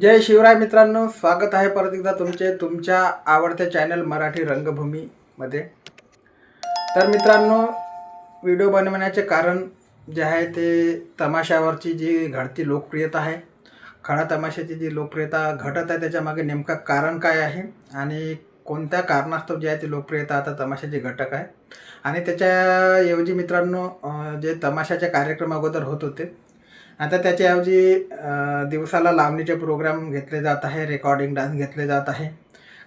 जय शिवराय मित्रांनो स्वागत आहे परत एकदा तुमचे तुमच्या आवडत्या चॅनल मराठी रंगभूमीमध्ये. तर मित्रांनो व्हिडिओ बनवण्याचे कारण जे आहे ते तमाशावरची जी घडती लोकप्रियता आहे खडा तमाशाची जी लोकप्रियता घटत आहे त्याच्यामागे नेमका कारण काय आहे आणि कोणत्या कारणास्तव जी आहे ती लोकप्रियता आता तमाशाची घटक आहे. आणि त्याच्याऐवजी मित्रांनो जे तमाशाचे कार्यक्रम अगोदर होत होते आता त्याच्याऐवजी दिवसाला लावणीचे प्रोग्राम घेतले जात आहे रेकॉर्डिंग डान्स घेतले जात आहे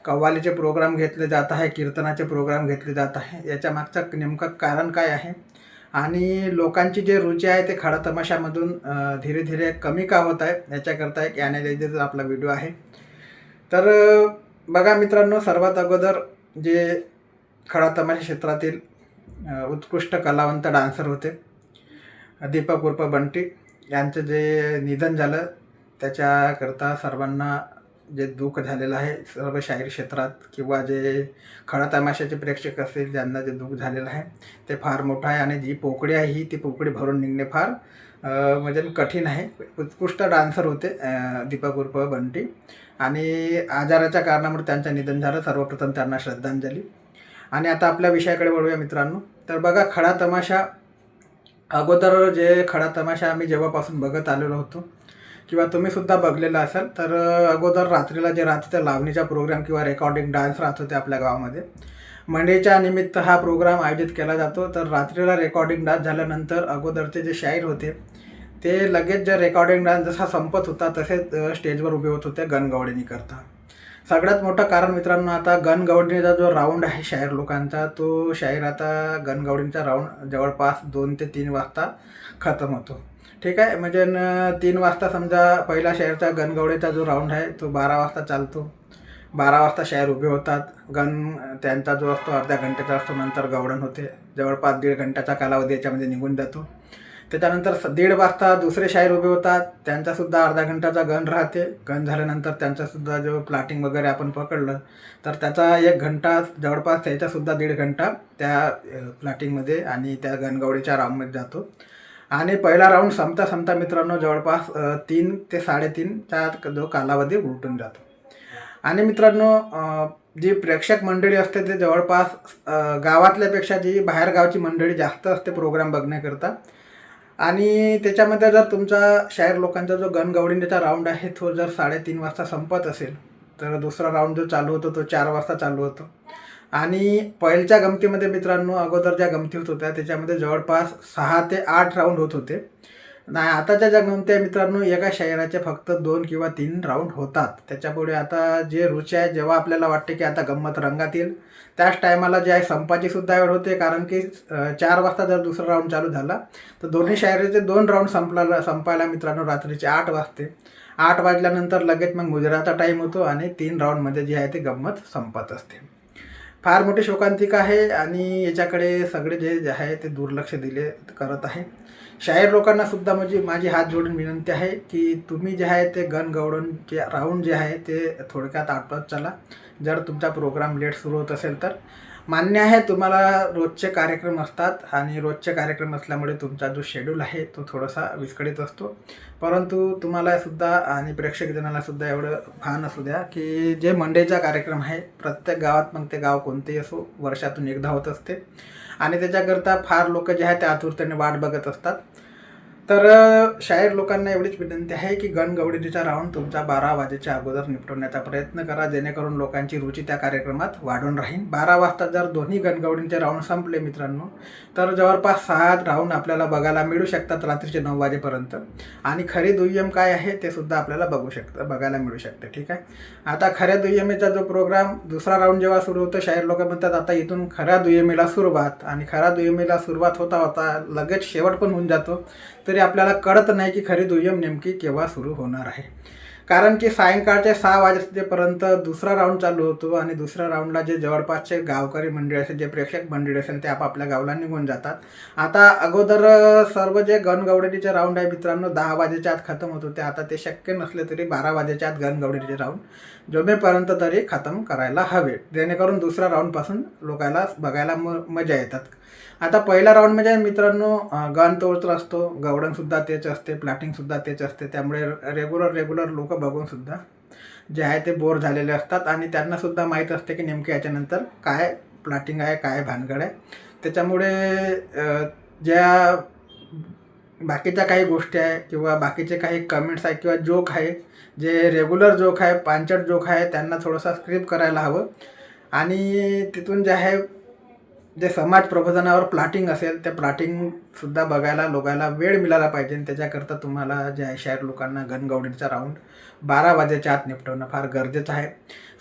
कव्वालीचे प्रोग्राम घेतले जात आहे कीर्तनाचे प्रोग्राम घेतले जात आहे. याच्या मागचं नेमकं कारण काय आहे? आणि लोकांची जे रुची आहे ते खडा तमाशामधून धीरे धीरे कमी का होत आहे? याच्याकरता एक ॲनालिसिस आपला व्हिडिओ आहे. तर बघा मित्रांनो सर्वात अगोदर जे खडा तमाशा क्षेत्रातील उत्कृष्ट कलावंत डान्सर होते दीपक उर्फ बंटी. यांचं जे निधन झालं त्याच्याकरता सर्वांना जे दुःख झालेलं आहे सर्व शाहीर क्षेत्रात किंवा जे खडा तमाशाचे प्रेक्षक असतील ज्यांना जे दुःख झालेलं आहे ते फार मोठं आहे. आणि जी पोकळी आहे ही ती पोकळी भरून निघणे फार म्हणजे कठीण आहे. उत्कृष्ट डान्सर होते दीपक उर्फ बंटी. आणि आजाराच्या कारणामुळे त्यांचं निधन झालं. सर्वप्रथम त्यांना श्रद्धांजली. आणि आता आपल्या विषयाकडे वळूया मित्रांनो. तर बघा खडा तमाशा अगोदर जे खडा तमाशा आम्ही जेव्हापासून बघत आलेलो होतो किंवा तुम्ही सुद्धा बघलेला असाल तर अगोदर रात्रीला जे रात्रीचा लावणीचा प्रोग्राम किंवा रेकॉर्डिंग डान्स राहत होते आपल्या गावामध्ये. मंडेच्या निमित्त हा प्रोग्राम आयोजित केला जातो. तर रात्रीला रेकॉर्डिंग डान्स झाल्यानंतर अगोदरचे जे शाहीर होते ते लगेच जे रेकॉर्डिंग डान्स जसा संपत होता तसेच स्टेजवर उभे होत होते गनगवडीनी करता. सगळ्यात मोठं कारण मित्रांनो आता गनगवडीचा जो राऊंड आहे शाहीर लोकांचा तो शाहीर आता गनगवडींचा राऊंड जवळपास दोन ते तीन वाजता खतम होतो. ठीक आहे? म्हणजे न तीन वाजता समजा पहिला शाहीरचा गनगवडीचा जो राऊंड आहे तो बारा वाजता चालतो. बारा वाजता शाहीर उभे होतात. गन त्यांचा जो असतो अर्ध्या घंट्याचा असतो नंतर गवडण होते. जवळपास दीड घंट्याचा कालावधी याच्यामध्ये निघून जातो. त्याच्यानंतर स- दीड वाजता दुसरे शायर उभे होतात. त्यांचासुद्धा अर्धा घंटाचा गण राहते. गण झाल्यानंतर त्यांचासुद्धा जो प्लाटिंग वगैरे आपण पकडलं तर त्याचा एक घंटा जवळपास त्याच्यासुद्धा दीड घंटा त्या प्लाटिंगमध्ये आणि त्या गणगवडीच्या राऊंडमध्ये जातो. आणि पहिला राऊंड संपता संपता मित्रांनो जवळपास तीन ते साडेतीनचा जो कालावधी उलटून जातो. आणि मित्रांनो जी प्रेक्षक मंडळी असते ते जवळपास गावातल्यापेक्षा जी बाहेरगावची मंडळी जास्त असते प्रोग्राम बघण्याकरता आणि त्याच्यामध्ये जर तुमचा शहर लोकांचा जो गणगवडींचा राऊंड आहे तो जर साडेतीन वाजता संपत असेल तर दुसरा राऊंड जो चालू होतो तो चार वाजता चालू होतो. आणि पहिलच्या गमतीमध्ये मित्रांनो अगोदर ज्या गमती होत होत्या त्याच्यामध्ये जवळपास सहा ते आठ राऊंड होत होते. नाही आताच्या ज्या मित्रांनो. एका शहराचे फक्त दोन किंवा तीन राऊंड होतात. त्याच्यापुढे आता जे रुची आहे जेव्हा आपल्याला वाटते की आता गंमत रंगात येईल त्याच टायमाला जे आहे संपाची सुद्धा वेळ होते. कारण की चार वाजता जर दुसरा राऊंड चालू झाला तर दोन्ही शायरीचे दोन राऊंड संपला संपायला मित्रांनो रात्रीचे आठ वाजते. आठ वाजल्यानंतर लगेच मग मुजराचा टाईम होतो आणि तीन राऊंडमध्ये जी आहे ती गंमत संपत असते. फार मोठी शोकांतिका आहे आणि याच्याकडे सगळे जे जे आहे ते दुर्लक्ष दिले करत आहे. शाहीर लोकांना सुद्धा म्हणजे माझी हात जोडून विनंती आहे की तुम्ही जे आहे ते गन गवडून जे राऊंड जे आहे ते थोडक्यात आटवत चला. जर तुमचा प्रोग्राम लेट सुरू होत असेल तर. मान्य आहे तुम्हाला रोजचे कार्यक्रम असतात आणि रोजचे कार्यक्रम असल्यामुळे तुमचा जो शेड्यूल आहे तो थोडासा विस्कळीत असतो. परंतु तुम्हाला सुद्धा आणि प्रेक्षकजनालासुद्धा एवढं भान असू द्या की जे मंडेचा कार्यक्रम आहे प्रत्येक गावात मग ते गाव कोणतेही असो वर्षातून एकदा होत असते. आणि त्याच्याकरता फार लोक जे आहे ते आतुरतेने वाट बघत असतात. तर शाहीर लोकांना एवढीच विनंती आहे की गणगवडीचा राऊंड तुमचा बारा वाजेच्या अगोदर निपटवण्याचा प्रयत्न करा जेणेकरून लोकांची रुची त्या कार्यक्रमात वाढून राहील. बारा वाजता जर दोन्ही गणगवडींचे राऊंड संपले मित्रांनो तर जवळपास सहा राऊंड आपल्याला बघायला मिळू शकतात रात्रीचे नऊ वाजेपर्यंत. आणि खरी दुय्यम काय आहे ते सुद्धा आपल्याला बघू शकतं बघायला मिळू शकते ठीक आहे? आता खऱ्या दुय्यमीचा जो प्रोग्राम दुसरा राऊंड जेव्हा सुरू होतो शाहीर लोक म्हणतात आता इथून खऱ्या दुय्यमीला सुरुवात. आणि खऱ्या दुय्यमीला सुरुवात होता होता लगेच शेवट पण होऊन जातो. तरी आपल्याला कळत नाही की खरी दुय्यम नेमकी केव्हा सुरू होणार आहे. कारण की सायंकाळचे सहा वाजेपर्यंत दुसरा राऊंड चालू होतो आणि दुसऱ्या राऊंडला जे जवळपासचे गावकरी मंडळी असेल जे प्रेक्षक मंडळी असेल ते आपापल्या गावला निघून जातात. आता अगोदर सर्व जे गणगवडीचे राऊंड आहे मित्रांनो दहा वाजेच्या आत खतम होत. होते आता ते शक्य नसले तरी बारा वाजेच्या आत गणगवडीचे राऊंड जमेपर्यंत तरी खतम करायला हवे. जेणेकरून दुसऱ्या राऊंडपासून लोकांना बघायला म मजा येतात. आता पहिला राऊंड म्हणजे मित्रांनो गन तोच असतो गवडणसुद्धा तेच असते प्लॅटिंगसुद्धा तेच असते त्यामुळे रेग्युलर रेग्युलर लोक बघूनसुद्धा जे आहे ते बोर झालेले असतात आणि त्यांनासुद्धा माहीत असते की नेमके याच्यानंतर काय प्लॅटिंग आहे काय भानगड आहे. त्याच्यामुळे ज्या बाकीच्या काही गोष्टी आहे किंवा बाकीचे काही कमेंट्स आहे किंवा जोक आहे जे रेग्युलर जोक आहे पांचट जोक आहे त्यांना थोडंसं स्क्रिप करायला हवं. आणि तिथून जे आहे जे समाज प्रबोधनावर प्लॉटिंग असेल ते प्लॉटिंगसुद्धा बघायला लोकायला वेळ मिळाला पाहिजे. आणि त्याच्याकरता तुम्हाला जे आहे शायर लोकांना गनगवडीचा राऊंड बारा वाजेच्या आत निपटवणं फार गरजेचं आहे.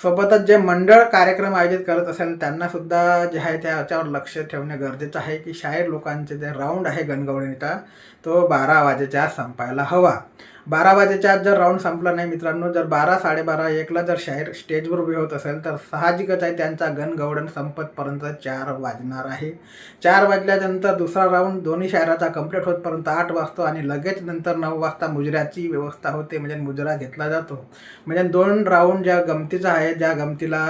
सोबतच जे मंडळ कार्यक्रम आयोजित करत असेल त्यांनासुद्धा जे आहे त्याच्यावर लक्ष ठेवणे गरजेचं आहे की शाहीर लोकांचे जे राऊंड आहे गणगवळणीचा तो बारा वाजेच्या आत संपायला हवा. बारा वाजेच्या आत जर राऊंड संपला नाही मित्रांनो जर बारा साडेबारा एकला जर शाहीर स्टेजवर उभे होत असेल तर साहजिकच आहे त्यांचा गणगवडण संपतपर्यंत चार वाजणार आहे. चार वाजल्यानंतर दुसरा राऊंड दोन्ही शायराचा कंप्लीट होतपर्यंत आठ वाजतो आणि लगेच नंतर नऊ वाजता मुजऱ्याची व्यवस्था होते म्हणजे मुजरा घेतला जातो. म्हणजे दोन राऊंड ज्या गमतीचा आहे ज्या गमतीला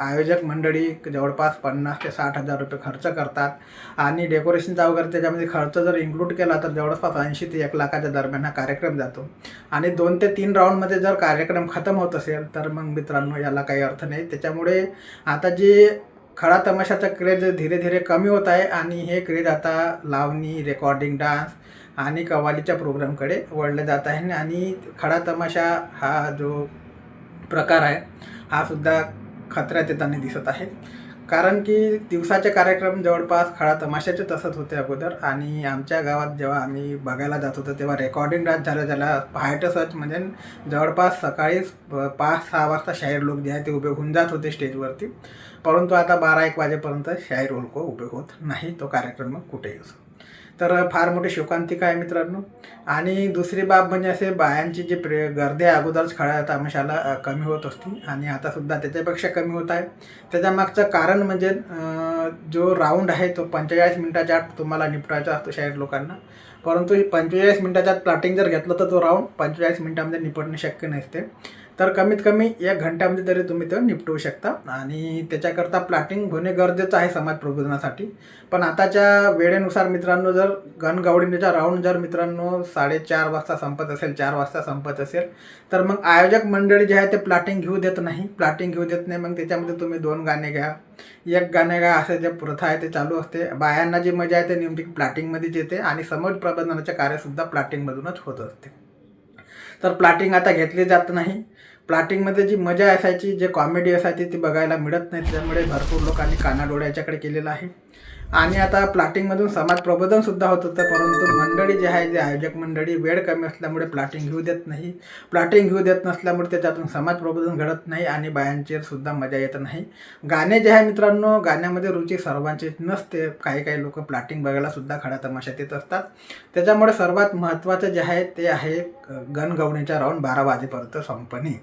आयोजक मंडळी जवळपास पन्नास ते साठ हजार रुपये खर्च करतात आणि डेकोरेशनचा वगैरे त्याच्यामध्ये खर्च जर इन्क्लूड केला तर जवळपास ऐंशी ते एक लाखाच्या दरम्यान हा कार्यक्रम जातो. आणि दोन ते तीन राऊंडमध्ये जर कार्यक्रम खतम होत असेल तर मग मित्रांनो याला काही अर्थ नाही. त्याच्यामुळे आता जे खडा तमाशाचा क्रेज धीरे धीरे कमी होत आहे आणि हे क्रेज आता लावणी रेकॉर्डिंग डान्स आणि कव्वालीच्या प्रोग्रामकडे वळलं जात आहे. आणि खडा तमाशा हा जो प्रकार आहे हा सुद्धा खतऱ्यात येताना दिसत आहे. कारण की दिवसाचे कार्यक्रम जवळपास खळा तमाशाचे तसंच होते अगोदर. आणि आमच्या गावात जेव्हा आम्ही बघायला जात होतो तेव्हा रेकॉर्डिंग डान्स झालं ज्याला पहाटेसच म्हणजे जवळपास सकाळीच पाच सहा वाजता शाहीर लोक जे आहे ते उभे होऊन जात होते स्टेजवरती परंतु आता बारा एक वाजेपर्यंत शाहीर लोक उभे होत नाही तो कार्यक्रम मग कुठेही असो. तर फार मोठी शोकांतिका आहे मित्रांनो. आणि दुसरी बाब म्हणजे असे बायांची जी प्रे गर्दी आहे अगोदरच खळ्या तमाशाला कमी होत असती. आणि आतासुद्धा त्याच्यापेक्षा कमी होत आहे. त्याच्यामागचं कारण म्हणजे जो राऊंड आहे तो पंचेचाळीस मिनिटाच्या आत तुम्हाला निपटायचा असतो शाहीर लोकांना. परंतु पंचेचाळीस मिनिटाच्या आत प्लॉटिंग जर घेतलं तर तो राऊंड पंचेचाळीस मिनिटामध्ये निपटणे शक्य नसते. तर कमीत कमी एक घंट्यामध्ये तरी तुम्ही ते निपटवू शकता. आणि त्याच्याकरता प्लॅटिंग होणे गरजेचं आहे समाज प्रबोधनासाठी. पण आताच्या वेळेनुसार मित्रांनो जर गणगवडीचा राऊंड जर मित्रांनो साडेचार वाजता संपत असेल चार वाजता संपत असेल तर मग आयोजक मंडळी जे आहे ते प्लॅटिंग घेऊ देत नाही. प्लॅटिंग घेऊ देत नाही मग त्याच्यामध्ये तुम्ही दोन गाणे घ्या. एक गाणे घ्या असं जे प्रथा आहे ते चालू असते. बायांना जी मजा आहे ते नेमकी प्लॅटिंगमध्येच येते आणि समाज प्रबोधनाचे कार्यसुद्धा प्लॅटिंगमधूनच होत असते. तर प्लॅटिंग आता घेतली जात नाही. प्लॅटिंगमध्ये जी मजा असायची जे कॉमेडी असायची ती बघायला मिळत नाही. त्यामुळे भरपूर लोकांनी कानाडोळ्याच्याकडे केलेलं आहे. आणि आता प्लॅटिंगमधून समाज प्रबोधनसुद्धा होत होतं परंतु मंडळी जे आहे जे आयोजक मंडळी वेळ कमी असल्यामुळे प्लॅटिंग घेऊ देत नाही. प्लॅटिंग घेऊ देत नसल्यामुळे त्याच्यातून समाज प्रबोधन घडत नाही आणि बायांची सुद्धा मजा येत नाही. गाणे जे आहे मित्रांनो गाण्यामध्ये रुची सर्वांची नसते. काही काही लोक प्लॅटिंग बघायला सुद्धा खडा तमाशात येत असतात. त्याच्यामुळे सर्वात महत्त्वाचं जे आहे ते आहे गणगवणीच्या राऊंड बारा वाजेपर्यंत संपणे.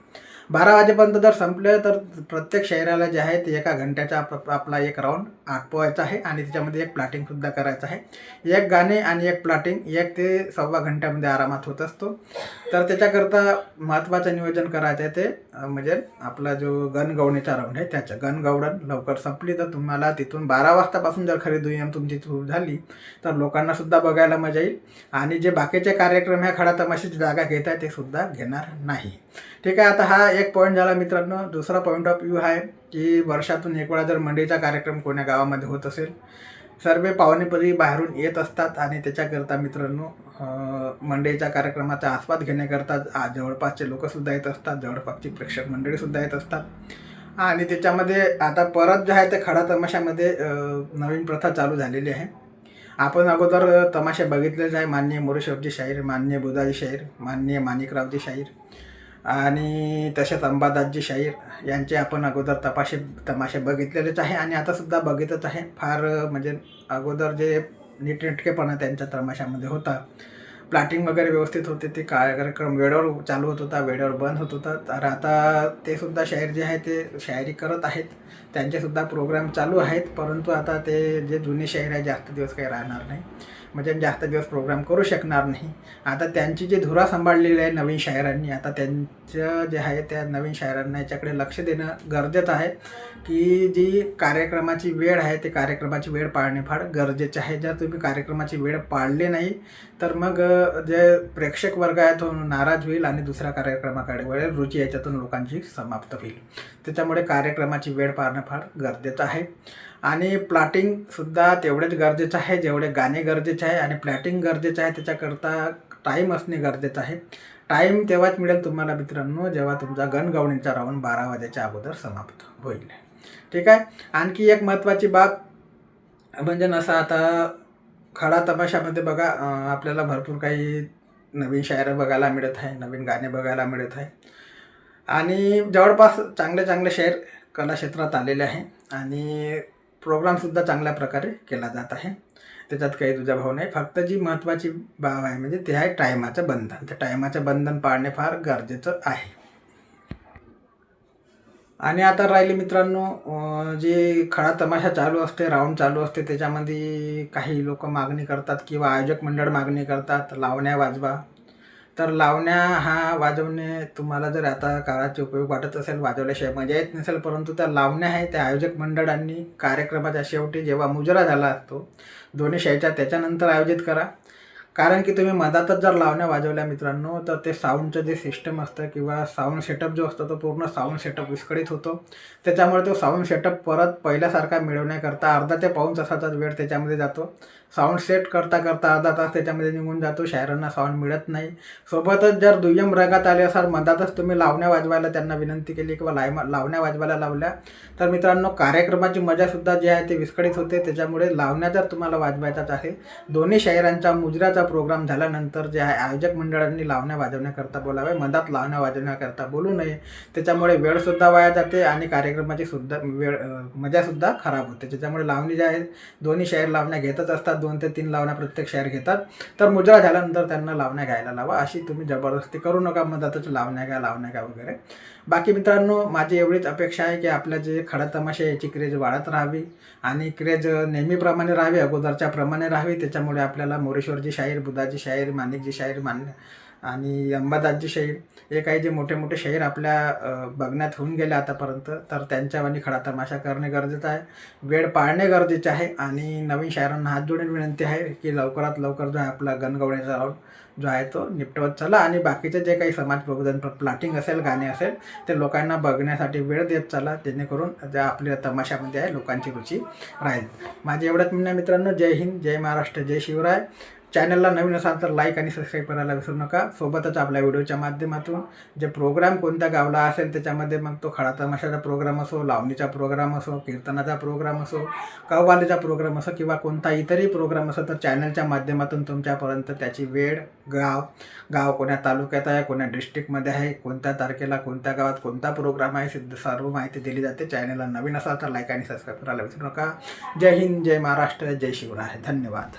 बारा वाजेपर्यंत जर संपले तर प्रत्येक शहराला जे आहे ते एका घंट्याचा आपला एक राऊंड आटपवायचा आहे आणि त्याच्यामध्ये एक प्लॅटिंगसुद्धा करायचं आहे. एक गाणे आणि एक प्लॅटिंग एक ते सव्वा घंट्यामध्ये आरामात होत असतो. तर त्याच्याकरता महत्त्वाचं नियोजन करायचं आहे ते म्हणजे आपला जो गणगवणीचा राऊंड आहे त्याचं गणगवडण लवकर संपली. तर तुम्हाला तिथून बारा वाजतापासून जर खरी दुय्यम तुमची सुरू झाली तर लोकांनासुद्धा बघायला मजा येईल. आणि जे बाकीचे कार्यक्रम ह्या खडा तमाशाची जागा घेत आहे ते सुद्धा घेणार नाही. ठीक आहे आता हा एक पॉईंट झाला मित्रांनो. दुसरा पॉईंट ऑफ व्ह्यू आहे की वर्षातून एक वेळा जर मंडईचा कार्यक्रम कोण्या गावामध्ये होत असेल सर्व पाहुणेपदी बाहेरून येत असतात आणि त्याच्याकरता मित्रांनो मंडईच्या कार्यक्रमाचा आस्वाद घेण्याकरता जवळपासचे लोकसुद्धा येत असतात. जवळपासची प्रेक्षक मंडळीसुद्धा येत असतात. आणि त्याच्यामध्ये आता परत जे आहे ते खडा तमाशामध्ये नवीन प्रथा चालू झालेली आहे. आपण अगोदर तमाशे बघितलेच आहे. मान्य मोरेश्वरजी शाहीर मान्य बुधाजी शाहीर मान्य माणिकरावजी शाहीर. आणि तसेच अंबादासजी शाहीर यांचे आपण अगोदर तपाशे तमाशे बघितलेलेच आहे आणि आतासुद्धा बघितच आहे. फार म्हणजे अगोदर जे नीटनेटकेपणा त्यांच्या तमाशामध्ये होता. प्लॅटिंग वगैरे व्यवस्थित होते. ते कार्यक्रम वेळेवर चालू होत होता वेळेवर बंद होत होता. तर आता ते सुद्धा शायर जे आहे ते शायरी करत आहेत. त्यांचेसुद्धा प्रोग्राम चालू आहेत. परंतु आता ते जे जुने शायर आहे जास्त दिवस काही राहणार नाही. म्हणजे जास्त दिवस प्रोग्राम करू शकणार नाही. आता त्यांची जी धुरा सांभाळलेली आहे नवीन शायरांनी आता त्यांचं जे आहे त्या नवीन शायरांना याच्याकडे लक्ष देणं गरजेचं आहे की जी कार्यक्रमाची वेळ आहे ते कार्यक्रमाची वेळ पाळणे फार गरजेचे आहे. जर तुम्ही कार्यक्रमाची वेळ पाळली नाही तर मग जे प्रेक्षक वर्ग आहे तो नाराज होईल आणि दुसऱ्या कार्यक्रमाकडे वळेल. रुची याच्यातून लोकांची समाप्त होईल. त्याच्यामुळे कार्यक्रमाची वेळ पाळणं फार गरजेचं आहे. आणि प्लॅटिंगसुद्धा तेवढेच गरजेचं आहे. जेवढे गाणे गरजेचे आहे आणि प्लॅटिंग गरजेचं आहे त्याच्याकरता टाईम असणे गरजेचं आहे. टाईम तेव्हाच मिळेल तुम्हाला मित्रांनो जेव्हा तुमचा गणगवणीचा राऊंड बारा वाजेच्या अगोदर समाप्त होईल. ठीक आहे? आणखी एक महत्त्वाची बाब म्हणजे नसा आता खडा तमाशामध्ये बघा आपल्याला भरपूर काही नवीन शायरं बघायला मिळत आहे नवीन गाणे बघायला मिळत आहे. आणि जवळपास चांगले चांगले शेअर कला क्षेत्रात आलेले आहे. आणि प्रोग्रामसुद्धा चांगल्या प्रकारे केला जात आहे. त्याच्यात काही तुझा भाव नाही. फक्त जी महत्त्वाची बाब आहे म्हणजे ते आहे टायमाचं बंधन. त्या टायमाचं बंधन पाळणे फार गरजेचं आहे. आणि आता राहिले मित्रांनो जे खडा तमाशा चालू असते राऊंड चालू असते त्याच्यामध्ये काही लोक मागणी करतात किंवा आयोजक मंडळ मागणी करतात लावण्या वाजवा तर लावण्या हा वाजवणे तुम्हाला जर आता काळाचे उपयोग वाटत असेल वाजवल्याशिवाय मजा येत नसेल परंतु त्या लावण्या आहे त्या आयोजक मंडळांनी कार्यक्रमाच्या शेवटी जेव्हा मुजरा झाला असतो दोन्ही शाहीच्या त्याच्यानंतर आयोजित करा. कारण की तुम्ही मधातच जर लावण्या वाजवल्या मित्रांनो तर ते साऊंडचं जे सिस्टम असतं किंवा साऊंड सेटअप जो असतो तो पूर्ण साऊंड सेटअप विस्कळीत होतो. त्याच्यामुळे तो साऊंड सेटअप परत पहिल्यासारखा मिळवण्याकरता अर्धा ते पाऊण तासाचाच वेळ त्याच्यामध्ये जातो. साऊंड सेट करता करता अर्धा तास त्याच्यामध्ये निघून जातो शायरांना साऊंड मिळत नाही. सोबतच जर दुय्यम रंगात आले असाल मधातच तुम्ही लावण्या वाजवायला त्यांना विनंती केली किंवा लाय लावण्या वाजवायला लावल्या तर मित्रांनो कार्यक्रमाची मजासुद्धा जी आहे ती विस्कळीत होते. त्याच्यामुळे लावण्या जर तुम्हाला वाजवायचाच आहे दोन्ही शायरांचा मुजऱ्याचा प्रोग्राम झाल्यानंतर जे आहे आयोजक मंडळांनी लावण्या वाजवण्याकरता बोलावे मधात लावण्या वाजवण्याकरता बोलू नये. त्याच्यामुळे वेळसुद्धा वाया जाते आणि कार्यक्रमाची सुद्धा वेळ मजासुद्धा खराब होते. त्याच्यामुळे लावणी जी आहे दोन्ही शायर लावण्या घेतच असतात. दोन ते तीन लावण्या प्रत्येक शेअर घेतात. तर मुजरा झाल्यानंतर त्यांना लावण्या घ्यायला लावा. अशी तुम्ही जबरदस्ती करू नका मधातच लावण्या घ्या लावण्या घ्या वगैरे. बाकी मित्रांनो माझी एवढीच अपेक्षा आहे की आपल्या जे खडा तमाशा याची क्रेज वाढत राहावी आणि क्रेज नेहमीप्रमाणे राहावी अगोदरच्या प्रमाणे राहावी. त्याच्यामुळे आपल्याला मोरेश्वरची शाहीर बुधाजी शाहीर माणिकजी शाहीर मान्य आणि अंबादासजी शहीर हे काही जे मोठे मोठे शहीर आपल्या बघण्यात होऊन गेले आतापर्यंत तर त्यांच्यावानी खडा तमाशा करणे गरजेचं आहे. वेळ पाळणे गरजेचे आहे आणि नवीन शायरांना हात जोडून विनंती आहे की लवकरात लवकर जो आहे आपला गणगवण्याचा राऊंड जो आहे तो निपटवत चला आणि बाकीचे जे काही समाज प्रबोधन प्लॅटिंग असेल गाणे असेल ते लोकांना बघण्यासाठी वेळ देत चला जेणेकरून ज्या आपल्या तमाशामध्ये आहे लोकांची रुची राहील. माझे एवढ्यात म्हणण्या मित्रांनो. जय हिंद जय महाराष्ट्र जय शिवराय. चॅनलला नवीन असाल तर लाईक आणि सबस्क्राईब करायला विसरू नका. सोबतच आपल्या व्हिडिओच्या माध्यमातून जे प्रोग्राम कोणत्या गावला असेल त्याच्यामध्ये मग तो खडा तमाशाचा प्रोग्राम असो लावणीचा प्रोग्राम असो कीर्तनाचा प्रोग्राम असो कव्वालीचा प्रोग्राम असो किंवा कोणता इतरही प्रोग्राम असो तर चॅनलच्या माध्यमातून तुमच्यापर्यंत त्याची वेळ गाव गाव कोण्या तालुक्यात आहे कोण्या डिस्ट्रिक्टमध्ये आहे कोणत्या तारखेला कोणत्या गावात कोणता प्रोग्राम आहे सिद्ध सर्व माहिती दिली जाते. चॅनलला नवीन असाल तर लाईक आणि सबस्क्राईब करायला विसरू नका. जय हिंद जय महाराष्ट्र जय शिवराय. धन्यवाद.